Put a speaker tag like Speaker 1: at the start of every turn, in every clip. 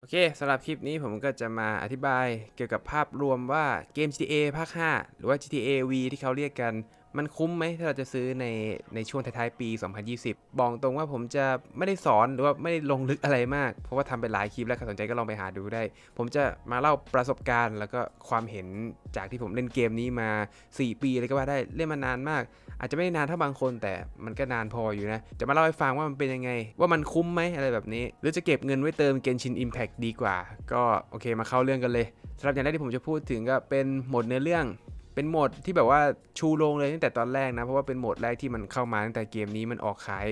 Speaker 1: โอเคสำหรับคลิปนี้ผมก็จะมาอธิบายเกี่ยวกับภาพรวมว่าเกม GTA ภาค 5 หรือว่า GTA V ที่เขาเรียกกัน มันคุ้มไหมถ้าเราจะซื้อในในช่วงท้ายๆปี 2020 บอกตรงว่าผมจะไม่ได้สอนหรือว่าไม่ได้ลงลึกอะไรมาก เพราะว่าทำไปหลายคลิปแล้วใครสนใจก็ลองไปหาดูได้ ผมจะมาเล่าประสบการณ์ แล้วก็ความเห็นจากที่ผมเล่นเกมนี้มา 4 ปีเลยก็ว่าได้เล่นมานานมาก อาจจะไม่ได้นานเท่าบางคน แต่มันก็นานพออยู่นะ จะมาเล่าให้ฟังว่ามันเป็นยังไง ว่ามันคุ้มไหมอะไรแบบนี้ หรือจะเก็บเงินไว้เติม Genshin Impact ดีกว่า ก็โอเคมาเข้าเรื่องกันเลยสำหรับอย่างแรกที่ผมจะพูดถึงก็เป็นหมดเนื้อเรื่อง เป็นโหมดที่แบบว่าชูโรงเลยตั้งแต่ตอนแรกนะ เพราะว่าเป็นโหมดแรกที่มันเข้ามาตั้งแต่เกมนี้มันออกขาย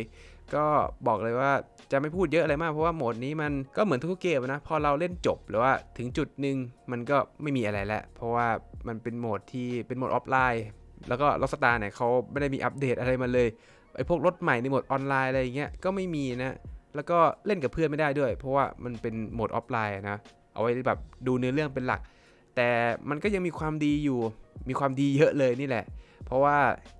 Speaker 1: ก็บอกเลยว่าจะไม่พูดเยอะอะไรมากเพราะว่าโหมดนี้มันก็เหมือนทุกเกมนะ พอเราเล่นจบหรือว่าถึงจุดหนึ่งมันก็ไม่มีอะไรแล้ว เพราะว่ามันเป็นโหมดที่เป็นโหมดออฟไลน์ แล้วก็ล็อกสตาร์เนี่ยเขาไม่ได้มีอัปเดตอะไรมาเลยไอ้พวกรถใหม่ในโหมดออนไลน์อะไรอย่างเงี้ยก็ไม่มีนะแล้วก็เล่นกับเพื่อนไม่ได้ด้วย เพราะว่ามันเป็นโหมดออฟไลน์นะเอาไว้แบบดูเนื้อเรื่องเป็นหลัก แต่มันก็ยังมีความดีอยู่ มีความดีเยอะเลยนี่แหละ เพราะว่า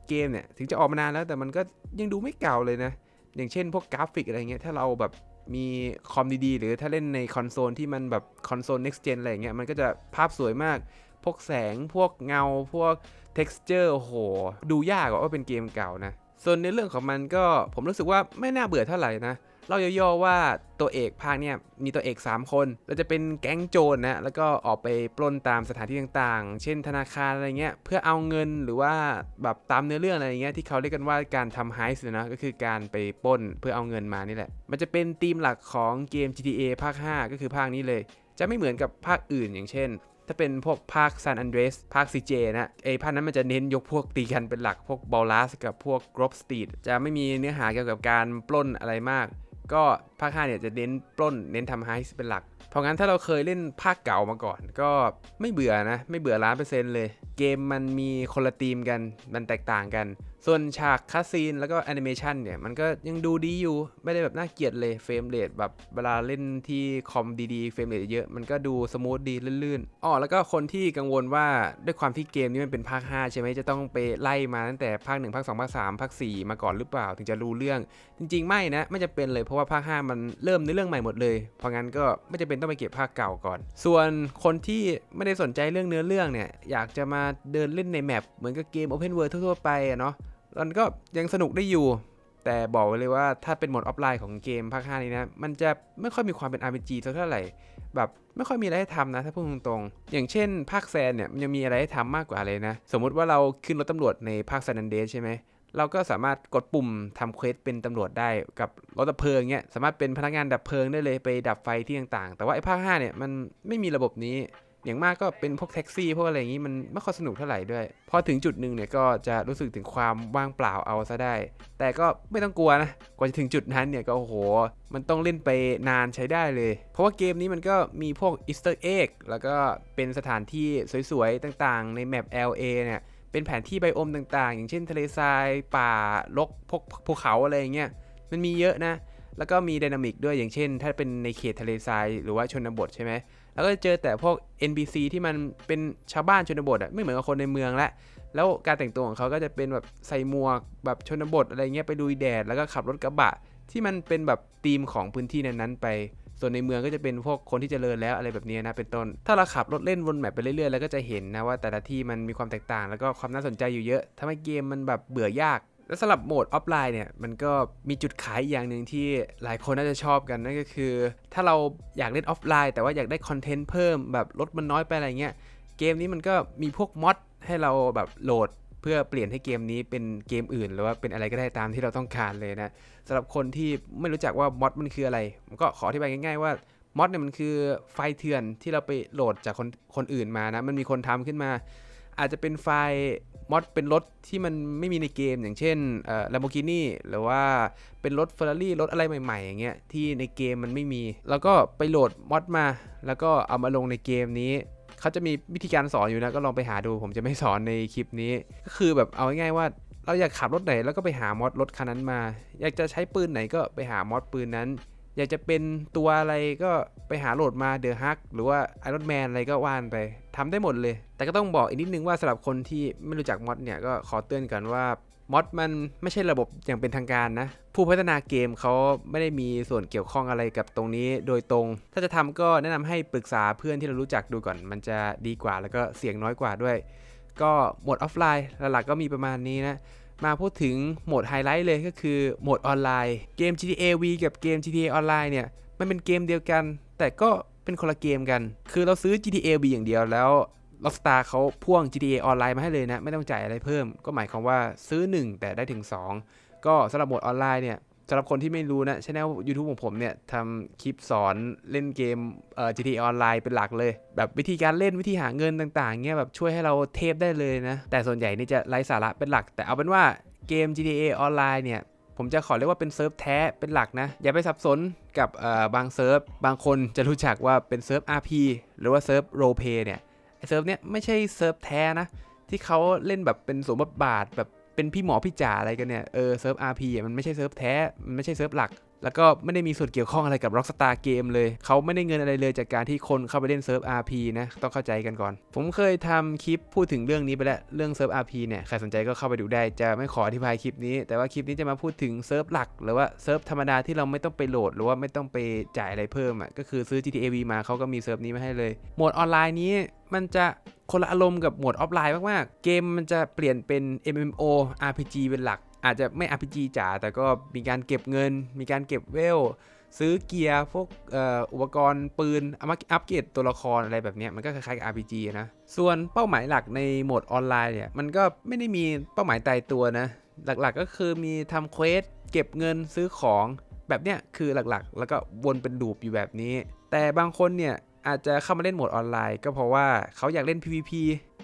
Speaker 1: เกมเนี่ยถึงจะออกมานานแล้วแต่มันก็ยังดูไม่เก่าเลยนะ อย่างเช่นพวกกราฟิกอะไรเงี้ยถ้าเราแบบมีคอมดีๆ หรือถ้าเล่นในคอนโซลที่มันแบบคอนโซล next gen อะไรเงี้ยมันก็จะภาพสวยมาก พวกแสงพวกเงา พวก texture โอ้โหดูยากอะว่าเป็นเกมเก่านะ ส่วนในเรื่องของมันก็ผมรู้สึกว่าไม่น่าเบื่อเท่าไหร่นะ เราย่อๆว่าตัวเอกภาคเนี่ยมีตัวเอก 3 คนเราจะเป็นแก๊งโจรนะแล้วก็ออกไปปล้นตามสถานที่ต่างๆ เช่นธนาคารอะไรเงี้ยเพื่อเอาเงินหรือว่าแบบตามเนื้อเรื่องอะไรเงี้ยที่เขาเรียกกันว่าการทำไฮส์นะก็คือการไปปล้นเพื่อเอาเงินมานี่แหละ มันจะเป็นธีมหลักของเกม GTA ภาค 5 ก็คือภาคนี้เลย จะไม่เหมือนกับภาคอื่นอย่างเช่นถ้าเป็นพวกภาคซานอันเดรสภาค CJ นะไอภาคนั้นมันจะเน้นยกพวกตีกันเป็นหลักพวกบอลลัสกับพวกกรอบสตีดจะไม่มีเนื้อหาเกี่ยวกับการปล้นอะไรมาก ก็ภาค5เนี่ยจะเน้นปล้นเน้นทำไฮส์เป็นหลักเพราะงั้นถ้าเราเคยเล่นภาคเก่ามาก่อน ก็ไม่เบื่อนะ ไม่เบื่อล้านเปอร์เซ็นต์เลย เกมมันมีคนละธีมกัน มันแตกต่างกัน ส่วนฉากคัสซีนแล้วก็แอนิเมชันเนี่ย มันก็ยังดูดีอยู่ ไม่ได้แบบน่าเกลียดเลย เฟรมเรทแบบเวลาเล่นที่คอมดีๆ เฟรมเรทเยอะ มันก็ดูสมูทดีลื่นๆอ๋อแล้วก็คนที่กังวลว่าด้วยความที่เกมนี้มันเป็นภาค 5 ใช่ไหมจะต้องไปไล่มาตั้งแต่ภาค 1 ภาค 2 ภาค 3 ภาค 4 มาก่อนหรือเปล่า ถึงจะรู้เรื่อง จริง ๆ ไม่นะ ไม่จะเป็นเลย เพราะว่าภาค 5 มันเริ่มในเรื่องใหม่หมดเลย เพราะงั้นก็ไม่จะเป็นต้องไปเก็บภาคเก่าก่อน ส่วนคนที่ไม่ได้สนใจเรื่องเนื้อเรื่องเนี่ยอยากจะมาเดินเล่นในแมปเหมือนกับเกม Open World ทั่วๆไปอะเนาะมันก็ยังสนุกได้อยู่ แต่บอกไว้เลยว่าถ้าเป็นโหมดออฟไลน์ของเกมภาค5นี้นะมันจะไม่ค่อยมีความเป็น RPG เท่าไหร่แบบไม่ค่อยมีอะไรให้ทำนะถ้าพูดตรงๆ อย่างเช่น ภาคแซนเนี่ยมันยังมีอะไรให้ทำมากกว่าเลยนะ สมมุติว่าเราขึ้นรถตำรวจในภาคแซนนันเดสใช่ไหม เราก็สามารถกดปุ่มทำเควสเป็นตำรวจได้กับรถดับเพลิงเงี้ยสามารถเป็นพนักงานดับเพลิงได้เลยไปดับไฟที่ต่างๆ แต่ว่าไอ้ภาค5เนี่ยมันไม่มีระบบนี้ อย่างมากก็เป็นพวกแท็กซี่พวกอะไรอย่างนี้มันไม่ค่อยสนุกเท่าไหร่ด้วย พอถึงจุดหนึ่งเนี่ยก็จะรู้สึกถึงความว่างเปล่าเอาซะได้ แต่ก็ไม่ต้องกลัวนะกว่าจะถึงจุดนั้นเนี่ยก็โอ้โห มันต้องเล่นไปนานใช้ได้เลย เพราะว่าเกมนี้มันก็มีพวกอีสเตอร์เอ็กแล้วก็เป็นสถานที่สวยๆต่างๆ ในแมป LA เนี่ย เป็นแผนที่ไบโอมต่างๆ อย่างเช่นทะเลทราย ป่าลกพวกภูเขาอะไรอย่างเงี้ยมันมีเยอะนะ แล้วก็มีไดนามิกด้วยอย่างเช่น ถ้าเป็นในเขตทะเลทรายหรือว่าชนบทใช่ไหมแล้วก็จะเจอแต่พวก NPC ที่มันเป็นชาวบ้านชนบทอะไม่เหมือนกับคนในเมืองละแล้วการแต่งตัวของเขาก็จะเป็นแบบใส่หมวกแบบชนบทอะไรเงี้ยไปลุยแดดแล้วก็ขับรถกระบะที่มันเป็นแบบธีมของพื้นที่นั้นๆไป ส่วนในเมืองก็จะเป็นพวกคนที่จเจริญแล้วอะไรแบบนี้นะเป็นต้น ถ้าเราขับรถเล่นวนแมปไปเรื่อยๆแล้วก็จะเห็นนะว่าแต่ละที่มันมีความแตกต่าง แล้วก็ความน่าสนใจอยู่เยอะทำให้เกมมันแบบเบื่อยากและสำหรับโหมดออฟไลน์เนี่ยมันก็มีจุดขายอีกอย่างหนึ่งที่หลายคนน่าจะชอบกันนั่นก็คือ ถ้าเราอยากเล่นออฟไลน์ แต่ว่าอยากได้คอนเทนต์เพิ่มแบบรถมันน้อยไปอะไรเงี้ยเกมนี้มันก็มีพวกมอดให้เราแบบโหลด เพื่อเปลี่ยนให้เกมนี้เป็นเกมอื่น หรือว่าเป็นอะไรก็ได้ตามที่เราต้องการเลยนะ สำหรับคนที่ไม่รู้จักว่ามอดมันคืออะไรก็ขออธิบายง่ายๆว่ามอดเนี่ยมันคือไฟล์เถื่อนที่เราไปโหลดจากคนคนอื่นมานะ มันมีคนทำขึ้นมา อาจจะเป็นไฟล์มอดเป็นรถที่มันไม่มีในเกม อย่างเช่นเอ่อ Lamborghini หรือว่าเป็นรถ Ferrari รถอะไรใหม่ๆ อย่างเงี้ยที่ในเกมมันไม่มี แล้วก็ไปโหลดมอดมา แล้วก็เอามาลงในเกมนี้เขาจะมีวิธีการสอนอยู่นะ ก็ลองไปหาดูผมจะไม่สอนในคลิปนี้ ก็คือแบบเอาง่ายๆว่า เราอยากขับรถไหนแล้วก็ไปหามอดรถคันนั้นมา อยากจะใช้ปืนไหนก็ไปหามอดปืนนั้น อยากจะเป็นตัวอะไรก็ไปหาโหลดมาเดอะฮักหรือว่าไอรอนแมนอะไรก็ว่านไปทำได้หมดเลย แต่ก็ต้องบอกอีกนิดนึงว่าสำหรับคนที่ไม่รู้จักมอดเนี่ยก็ขอเตือนกันว่ามอดมันไม่ใช่ระบบอย่างเป็นทางการนะ ผู้พัฒนาเกมเขาไม่ได้มีส่วนเกี่ยวข้องอะไรกับตรงนี้โดยตรง ถ้าจะทำก็แนะนำให้ปรึกษาเพื่อนที่เรารู้จักดูก่อน มันจะดีกว่าแล้วก็เสี่ยงน้อยกว่าด้วย ก็โหมดออฟไลน์หลักๆก็มีประมาณนี้นะ มาพูดถึงโหมดไฮไลท์เลยก็คือโหมดออนไลน์เกม GTA V กับเกม GTA ออนไลน์เนี่ยมันเป็นเกมเดียวกัน แต่ก็เป็นคนละเกมกัน คือเราซื้อ GTA V อย่างเดียวแล้ว Rockstar เขาพ่วง GTA ออนไลน์มาให้เลยนะ ไม่ต้องจ่ายอะไรเพิ่ม ก็หมายความว่าซื้อ 1 แต่ได้ถึง 2 ก็สำหรับโหมดออนไลน์เนี่ย สำหรับคนที่ไม่รู้นะช anel YouTube ของผมเนี่ยทำคลิปสอนเล่นเกมเอ่อ GTA ออนไลน์เป็นหลักเลย แบบวิธีการเล่นวิธีหาเงินต่างๆเงี้ยแบบช่วยให้เราเทพได้เลยนะ แต่ส่วนใหญ่นี่จะไร้สาระเป็นหลัก แต่เอาเป็นว่าเกม GTA ออนไลน์เนี่ยผมจะขอเรียกว่าเป็นเซิร์ฟแท้เป็นหลักนะ อย่าไปสับสนกับเอ่อบางเซิร์ฟ บางคนจะรู้จักว่าเป็นเซิร์ฟ RP หรือว่าเซิร์ฟโรเพเนี่ยไอเซิร์ฟเนี้ยไม่ใช่เซิร์ฟแท้นะที่เขาเล่นแบบเป็นสมบทบาทแบบ เป็นพี่หมอพี่จ่าอะไรกันเนี่ยเออเซิร์ฟอาร์พีมันไม่ใช่เซิร์ฟแท้มันไม่ใช่เซิร์ฟหลัก แล้วก็ไม่ได้มีส่วนเกี่ยวข้องอะไรกับ Rockstar Game เลย เขาไม่ได้เงินอะไรเลยจากการที่คนเข้าไปเล่นเซิร์ฟ RP นะ ต้องเข้าใจกันก่อน ผมเคยทำคลิปพูดถึงเรื่องนี้ไปแล้ว เรื่องเซิร์ฟ RP เนี่ย ใครสนใจก็เข้าไปดูได้ จะไม่ขออธิบายคลิปนี้ แต่ว่าคลิปนี้จะมาพูดถึงเซิร์ฟหลัก หรือว่าเซิร์ฟธรรมดาที่เราไม่ต้องไปโหลด หรือว่าไม่ต้องไปจ่ายอะไรเพิ่มอะ ก็คือซื้อ GTA V มาเขาก็มีเซิร์ฟนี้มาให้เลย โหมดออนไลน์นี้มันจะคนละอารมณ์กับโหมดออฟไลน์มากๆ เกมมันจะเปลี่ยนเป็น MMO RPG เป็นหลัก อาจจะไม่ RPG จ๋าแต่ก็มีการเก็บเงิน มีการเก็บเวล ซื้อเกียร์พวกอ,อุปกรณ์ปืนเอามาอัปเกรดตัวละครอะไรแบบนี้มันก็คล้ายๆกับ RPG นะส่วนเป้าหมายหลักในโหมดออนไลน์เนี่ยมันก็ไม่ได้มีเป้าหมายตายตัวนะหลักๆก็คือมีทำเควสเก็บเงินซื้อของแบบเนี้ยคือหลักๆ แล้วก็วนเป็นลูปอยู่แบบนี้ แต่บางคนเนี่ยอาจจะเข้ามาเล่นโหมดออนไลน์ ก็เพราะว่าเขาอยากเล่น PVP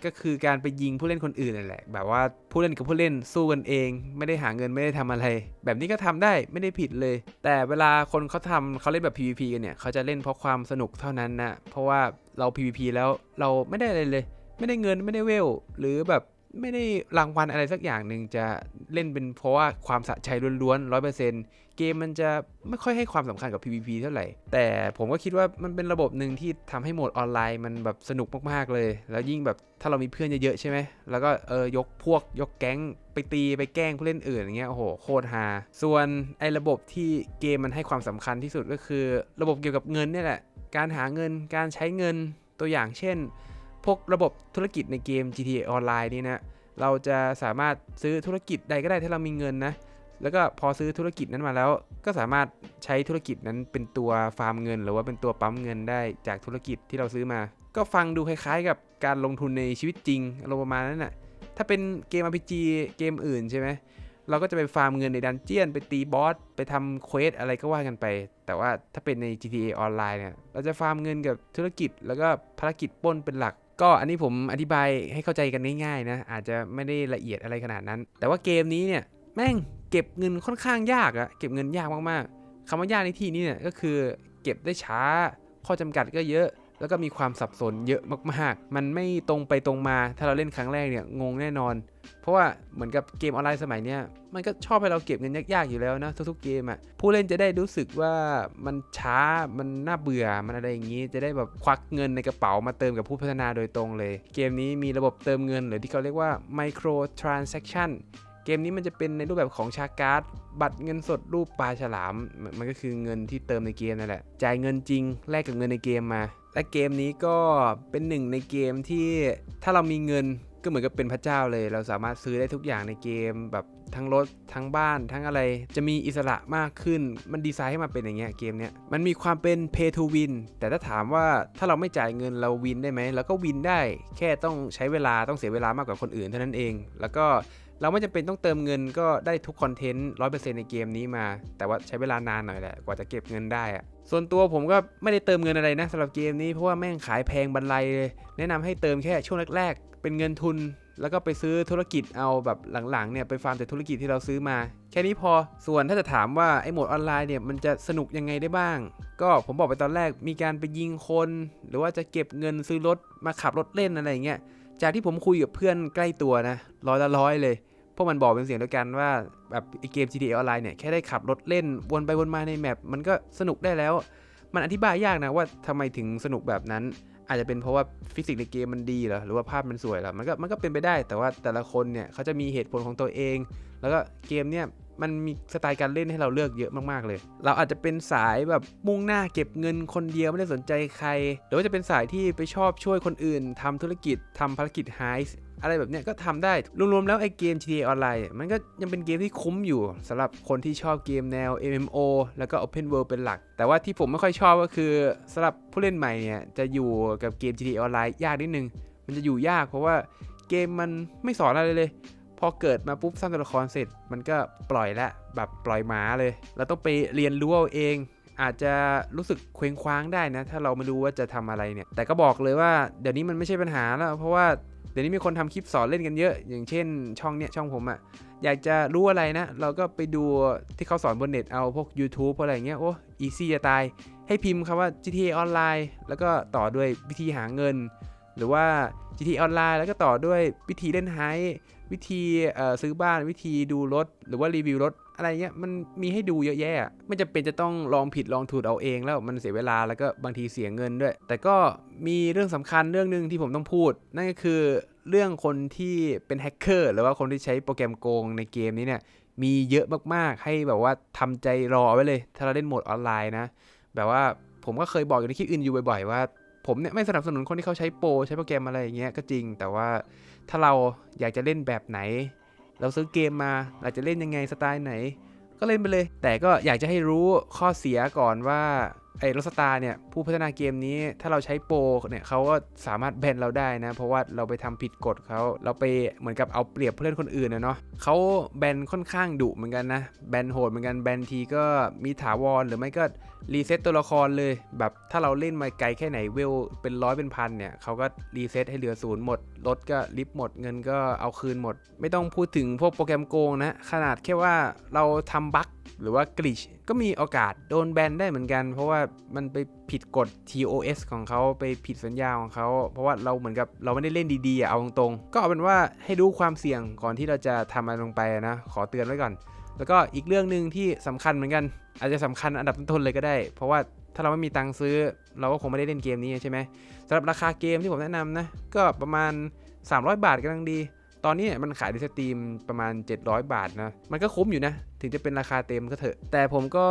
Speaker 1: ก็คือการไปยิงผู้เล่นคนอื่นนั่นแหละ แบบว่าผู้เล่นกับผู้เล่นสู้กันเอง ไม่ได้หาเงินไม่ได้ทำอะไร แบบนี้ก็ทำได้ไม่ได้ผิดเลย แต่เวลาคนเขาทำเขาเล่นแบบ PVP กันเนี่ยเขาจะเล่นเพราะความสนุกเท่านั้นนะเพราะว่าเรา PVP แล้วเราไม่ได้อะไรเลย ไม่ได้เงินไม่ได้เวล หรือแบบ ไม่ได้รางวัลอะไรสักอย่างหนึ่งจะเล่นเป็นเพราะว่าความสะใจล้วนๆร้อยเปอร์เซ็นต์เกมมันจะไม่ค่อยให้ความสำคัญกับ PVP เท่าไหร่ แต่ผมก็คิดว่ามันเป็นระบบหนึ่งที่ทำให้โหมดออนไลน์มันแบบสนุกมากๆเลย แล้วยิ่งแบบถ้าเรามีเพื่อนเยอะๆใช่ไหม แล้วก็เออยกพวกยกแก๊งไปตีไปแกล้งผู้เล่นอื่นอย่างเงี้ยโอ้โหโคตรฮาส่วนไอ้ระบบที่เกมมันให้ความสำคัญที่สุดก็คือ ระบบเกี่ยวกับเงินเนี่ยแหละ การหาเงินการใช้เงินตัวอย่างเช่น พวกระบบธุรกิจในเกม GTA ออนไลน์นี่นะ เราจะสามารถซื้อธุรกิจใดก็ได้ถ้าเรามีเงินนะ แล้วก็พอซื้อธุรกิจนั้นมาแล้ว ก็สามารถใช้ธุรกิจนั้นเป็นตัวฟาร์มเงิน หรือว่าเป็นตัวปั๊มเงินได้จากธุรกิจที่เราซื้อมา ก็ฟังดูคล้ายๆ กับการลงทุนในชีวิตจริงอารมณ์ประมาณนั้นน่ะ ถ้าเป็นเกม RPG เกมอื่นใช่ไหมเราก็จะไปฟาร์มเงินในดันเจียน ไปตีบอส ไปทำเควสอะไรก็ว่ากันไป แต่ว่าถ้าเป็นใน GTA ออนไลน์เนี่ย เราจะฟาร์มเงินกับธุรกิจ แล้วก็ภารกิจป้นเป็นหลัก ก็อันนี้ผมอธิบายให้เข้าใจกันง่ายๆนะ อาจจะไม่ได้ละเอียดอะไรขนาดนั้น แต่ว่าเกมนี้เนี่ยแม่งเก็บเงินค่อนข้างยากอะเก็บเงินยากมากๆคำว่ายากในที่นี้เนี่ยก็คือเก็บได้ช้าข้อจำกัดก็เยอะ แล้วก็มีความสับสนเยอะมากๆ มันไม่ตรงไปตรงมา ถ้าเราเล่นครั้งแรกเนี่ยงงแน่นอน เพราะว่าเหมือนกับเกมออนไลน์สมัยเนี้ยมันก็ชอบให้เราเก็บเงินยากๆอยู่แล้วนะทุกๆเกมอะ่ะผู้เล่นจะได้รู้สึกว่ามันช้ามันน่าเบื่อมันอะไรอย่างนี้จะได้แบบควักเงินในกระเป๋ามาเติมกับผู้พัฒนาโดยตรงเลย เกมนี้มีระบบเติมเงิน หรือที่เขาเรียกว่า micro transaction เกมนี้มันจะเป็นในรูปแบบของชาการ์ด บัตรเงินสดรูปปลาฉลาม มันมันก็คือเงินที่เติมในเกมนั่นแหละ จ่ายเงินจริงแลกกับเงินในเกมมา และเกมนี้ก็เป็นหนึ่งในเกมที่ถ้าเรามีเงินก็เหมือนกับเป็นพระเจ้าเลย เราสามารถซื้อได้ทุกอย่างในเกมแบบทั้งรถทั้งบ้านทั้งอะไร จะมีอิสระมากขึ้น มันดีไซน์ให้มันเป็นอย่างเงี้ยเกมเนี้ยมันมีความเป็น pay to win แต่ถ้าถามว่าถ้าเราไม่จ่ายเงินเราวินได้ไหมเราก็วินได้ แค่ต้องใช้เวลาต้องเสียเวลามากกว่าคนอื่นเท่านั้นเอง แล้วก็ เราไม่จำเป็นต้องเติมเงินก็ได้ทุกคอนเทนต์ร้อยเปอร์เซ็นต์ในเกมนี้มา แต่ว่าใช้เวลานานหน่อยแหละกว่าจะเก็บเงินได้อะส่วนตัวผมก็ไม่ได้เติมเงินอะไรนะสำหรับเกมนี้เพราะว่าแม่งขายแพงบรรลัยเลยแนะนำให้เติมแค่ช่วงแรก ๆ เป็นเงินทุน แล้วก็ไปซื้อธุรกิจเอาแบบหลังๆเนี่ยไปฟาร์มแต่ธุรกิจที่เราซื้อมา แค่นี้พอส่วนถ้าจะถามว่าไอ้โหมดออนไลน์เนี่ยมันจะสนุกยังไงได้บ้าง ก็ผมบอกไปตอนแรกมีการไปยิงคน หรือว่าจะเก็บเงินซื้อรถมาขับรถเล่นอะไรอย่างเงี้ยจากที่ผมคุยกับเพื่อนใกล้ตัวนะร้อยละร้อยเลย พวกมันบอกเป็นเสียงเดียวกันว่าแบบไอเกม GTA ออนไลน์เนี่ยแค่ได้ขับรถเล่นวนไปวนมาในแมปมันก็สนุกได้แล้ว มันอธิบายยากนะว่าทำไมถึงสนุกแบบนั้น อาจจะเป็นเพราะว่าฟิสิกส์ในเกมมันดีเหรอหรือว่าภาพมันสวยเหรอมันก็มันก็เป็นไปได้ แต่ว่าแต่ละคนเนี่ยเขาจะมีเหตุผลของตัวเอง แล้วก็เกมเนี่ยมันมีสไตล์การเล่นให้เราเลือกเยอะมากๆเลย เราอาจจะเป็นสายแบบมุ่งหน้าเก็บเงินคนเดียวไม่ได้สนใจใคร หรือว่าจะเป็นสายที่ไปชอบช่วยคนอื่นทำธุรกิจทำภารกิจไฮส์ อะไรแบบเนี้ยก็ทำได้ รวมๆแล้วไอ้เกม GTA ออนไลน์มันก็ยังเป็นเกมที่คุ้มอยู่สำหรับคนที่ชอบเกมแนว MMO แล้วก็ Open World เป็นหลัก แต่ว่าที่ผมไม่ค่อยชอบก็คือสำหรับผู้เล่นใหม่เนี่ยจะอยู่กับเกม GTA ออนไลน์ยากนิดนึง มันจะอยู่ยากเพราะว่าเกมมันไม่สอนอะไรเลยพอเกิดมาปุ๊บสร้างตัวละครเสร็จมันก็ปล่อยละแบบปล่อยหมาเลย เราต้องไปเรียนรู้เอาเอง อาจจะรู้สึกเคว้งคว้างได้นะ ถ้าเราไม่รู้ว่าจะทำอะไรเนี่ย แต่ก็บอกเลยว่าเดี๋ยวนี้มันไม่ใช่ปัญหาแล้ว เพราะว่า เดี๋ยวนี้มีคนทำคลิปสอนเล่นกันเยอะ อย่างเช่น ช่องเนี้ยช่องผมอะอยากจะรู้อะไรนะ เราก็ไปดูที่เขาสอนบนเน็ตเอาพวก YouTube พวกอะไรเงี้ยโอ้อีซี่จะตาย ให้พิมพ์คำว่า GTA ออนไลน์แล้วก็ต่อด้วยวิธีหาเงิน หรือว่า GTA ออนไลน์แล้วก็ต่อด้วยวิธีเล่นไฮวิธีซื้อบ้านวิธีดูรถ หรือว่ารีวิวรถ อะไรเงี้ยมันมีให้ดูเยอะแยะไม่จำเป็นจะต้องลองผิดลองถูกเอาเองแล้วมันเสียเวลาแล้วก็บางทีเสียเงินด้วย แต่ก็มีเรื่องสำคัญเรื่องหนึ่งที่ผมต้องพูด นั่นก็คือเรื่องคนที่เป็นแฮกเกอร์หรือว่าคนที่ใช้โปรแกรมโกงในเกมนี้เนี่ยมีเยอะมากๆ ให้แบบว่าทำใจรอไว้เลย ถ้าเราเล่นโหมดออนไลน์นะ แบบว่าผมก็เคยบอกอยู่ในคลิปอื่นอยู่บ่อยๆว่าผมเนี่ยไม่สนับสนุนคนที่เขาใช้โปรใช้โปรแกรมอะไรอย่างเงี้ยก็จริง แต่ว่าถ้าเราอยากจะเล่นแบบไหน เราซื้อเกมมาเราจะเล่นยังไงสไตล์ไหน ก็เล่นไปเลย แต่ก็อยากจะให้รู้ข้อเสียก่อนว่า ไอ้รสตาเนี่ยผู้พัฒนาเกมนี้ถ้าเราใช้โปรเนี่ยเขาก็สามารถแบนเราได้นะ เพราะว่าเราไปทำผิดกฎเขาเราไปเหมือนกับเอาเปรียบเพื่อนคนอื่นนะเนาะเขาแบนค่อนข้างดุเหมือนกันนะแบนโหดเหมือนกันแบนทีก็มีถาวรหรือไม่ก็รีเซ็ตตัวละครเลย แบบถ้าเราเล่นมาไกลแค่ไหนเวลเป็นร้อยเป็นพันเนี่ยเขาก็รีเซ็ตให้เหลือศูนย์หมดรถก็ลิฟหมดเงินก็เอาคืนหมด ไม่ต้องพูดถึงพวกโปรแกรมโกงนะขนาดแค่ว่าเราทำบั๊กหรือว่ากลิชก็มีโอกาสโดนแบนได้เหมือนกัน เพราะว่ามันไปผิดกฎ TOS ของเขาไปผิดสัญญาของเขาเพราะว่าเราเหมือนกับเราไม่ได้เล่นดีๆเอาตรงๆก็เอาเป็นว่าให้รู้ความเสี่ยงก่อนที่เราจะทำอะไรลงไปนะขอเตือนไว้ก่อน แล้วก็อีกเรื่องหนึ่งที่สำคัญเหมือนกัน อาจจะสำคัญอันดับต้นๆเลยก็ได้ เพราะว่าถ้าเราไม่มีตังค์ซื้อ เราก็คงไม่ได้เล่นเกมนี้ใช่ไหมสำหรับราคาเกมที่ผมแนะนำนะก็ประมาณ 300 บาทกำลังดี ตอนนี้มันขายในสตรีมประมาณ 700 บาทนะ มันก็คุ้มอยู่นะ ถึงจะเป็นราคาเต็มก็เถอะ แต่ผมก็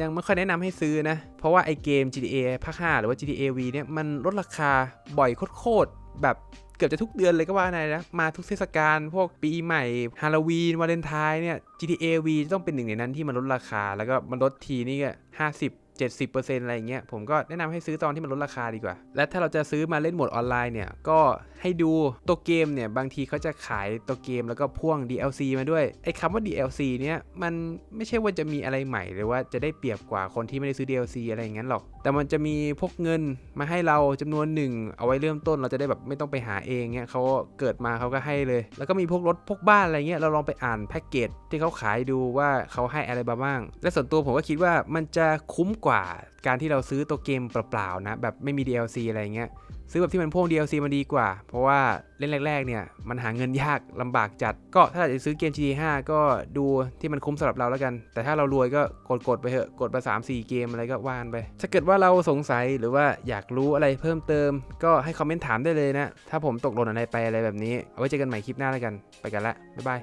Speaker 1: ยังไม่ค่อยแนะนำให้ซื้อนะ เพราะว่าไอเกม GTA ภาค 5 หรือว่า GTA V เนี่ย มันลดราคาบ่อยโคตรแบบเกือบจะทุกเดือนเลยก็ว่าได้นะ มาทุกเทศกาลพวกปีใหม่ ฮาโลวีน วาเลนไทน์เนี่ย GTA V จะต้องเป็นหนึ่งในนั้นที่มันลดราคา แล้วก็มันลดทีนี่ก็ 50 70%อะไรอย่างเงี้ยผมก็แนะนำให้ซื้อตอนที่มันลดราคาดีกว่า และถ้าเราจะซื้อมาเล่นโหมดออนไลน์เนี่ย ก็ให้ดูตัวเกมเนี่ย บางทีเขาจะขายตัวเกมแล้วก็พ่วง DLC มาด้วย ไอ้คำว่า DLC เนี่ยมันไม่ใช่ว่าจะมีอะไรใหม่ หรือว่าจะได้เปรียบกว่าคนที่ไม่ได้ซื้อ DLC อะไรอย่างนั้นหรอก แต่มันจะมีพวกเงินมาให้เราจำนวนหนึ่งเอาไว้เริ่มต้นเราจะได้แบบไม่ต้องไปหาเองเนี่ยเขาเกิดมาเขาก็ให้เลย แล้วก็มีพวกรถพวกบ้านอะไรเงี้ยเราลองไปอ่านแพ็กเกจที่เขาขายดูว่าเขาให้อะไรบ้างและส่วนตัวผมก็คิดว่ามันจะคุ้มกว่าการที่เราซื้อตัวเกมเปล่าๆนะแบบไม่มี DLC อะไรเงี้ยซื้อแบบที่มันพ่วง DLC มันดีกว่า เพราะว่าเล่นแรก ๆ เนี่ยมันหาเงินยากลำบากจัด ก็ถ้าอยากจะซื้อเกม GTA 5 ก็ดูที่มันคุ้มสำหรับเราแล้วกัน แต่ถ้าเรารวยก็กดๆไปเถอะกดไป3 4 เกมอะไรก็ว่านไป ถ้าเกิดว่าเราสงสัยหรือว่าอยากรู้อะไรเพิ่มเติม ก็ให้คอมเมนต์ถามได้เลยนะ ถ้าผมตกหล่นอะไรไปอะไรแบบนี้ เอาไว้เจอกันใหม่คลิปหน้าแล้วกัน ไปกันละบ๊ายบาย